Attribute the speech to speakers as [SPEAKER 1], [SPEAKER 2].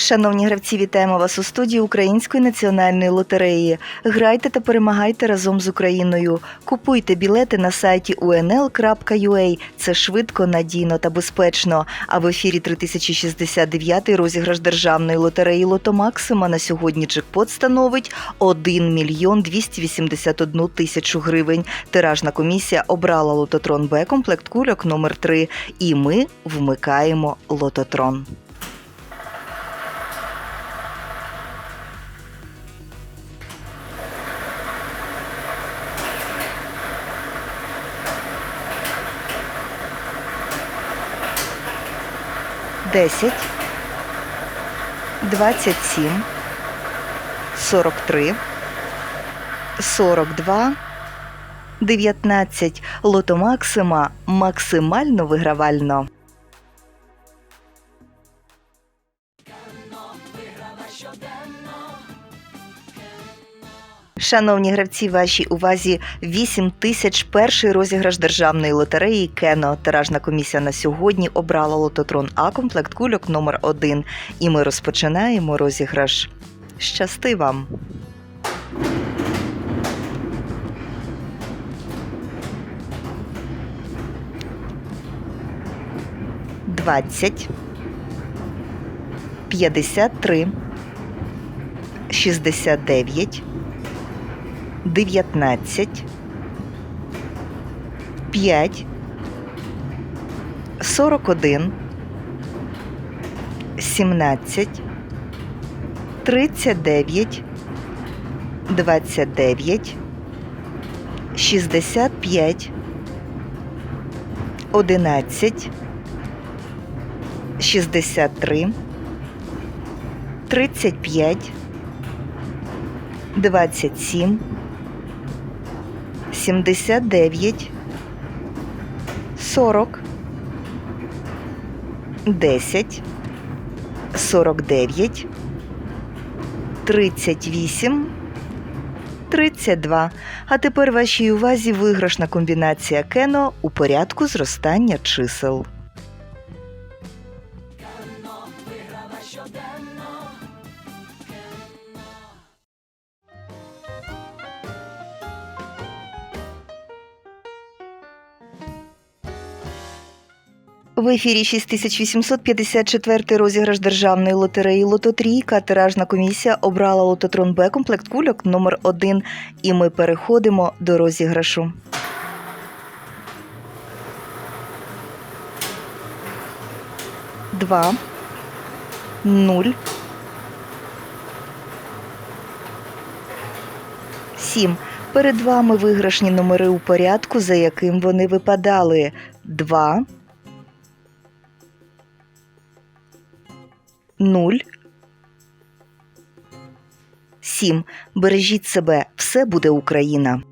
[SPEAKER 1] Шановні гравці, вітаємо вас у студії Української національної лотереї. Грайте та перемагайте разом з Україною. Купуйте білети на сайті unl.ua. Це швидко, надійно та безпечно. А в ефірі 3069 розіграш державної лотереї Лото Максима на сьогодні джекпот становить 1 мільйон 281 тисячу гривень. Тиражна комісія обрала лототрон Б комплект кульок номер 3 І ми вмикаємо лототрон. Десять, двадцять сім, сорок три, сорок два, дев'ятнадцять. Лото Максима максимально вигравально. Шановні гравці, вашій увазі 8 тисяч перший розіграш державної лотереї Кено. Тиражна комісія на сьогодні обрала лототрон А комплект кульок номер 1 І ми розпочинаємо розіграш. Щасти вам! Двадцять, п'ятдесят три, шістдесят дев'ять. 19, 5, 41, 17, 39, 29, 65, 11, 63, 35, 27, 79, 40, 10, 49, 38, 32. А тепер вашій увазі виграшна комбінація кено у порядку зростання чисел. В ефірі 6854 розіграш державної лотереї Лототрійка. Тиражна комісія обрала лототрон Б комплект кульок номер 1 І ми переходимо до розіграшу. Два. Нуль. Сім. Перед вами виграшні номери у порядку, за яким вони випадали. Два. Нуль, сім. Бережіть себе, все буде Україна.